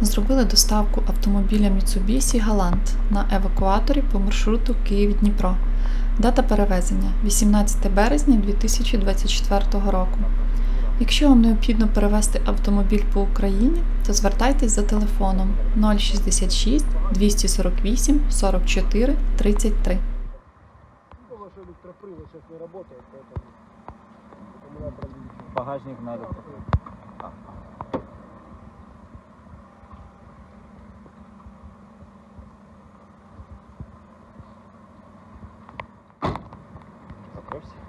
Зробили доставку автомобіля Mitsubishi Galant на евакуаторі по маршруту Київ-Дніпро. Дата перевезення 18 березня 2024 року. Якщо вам необхідно перевезти автомобіль по Україні, то звертайтесь за телефоном 066 248 44 33. Потому что house.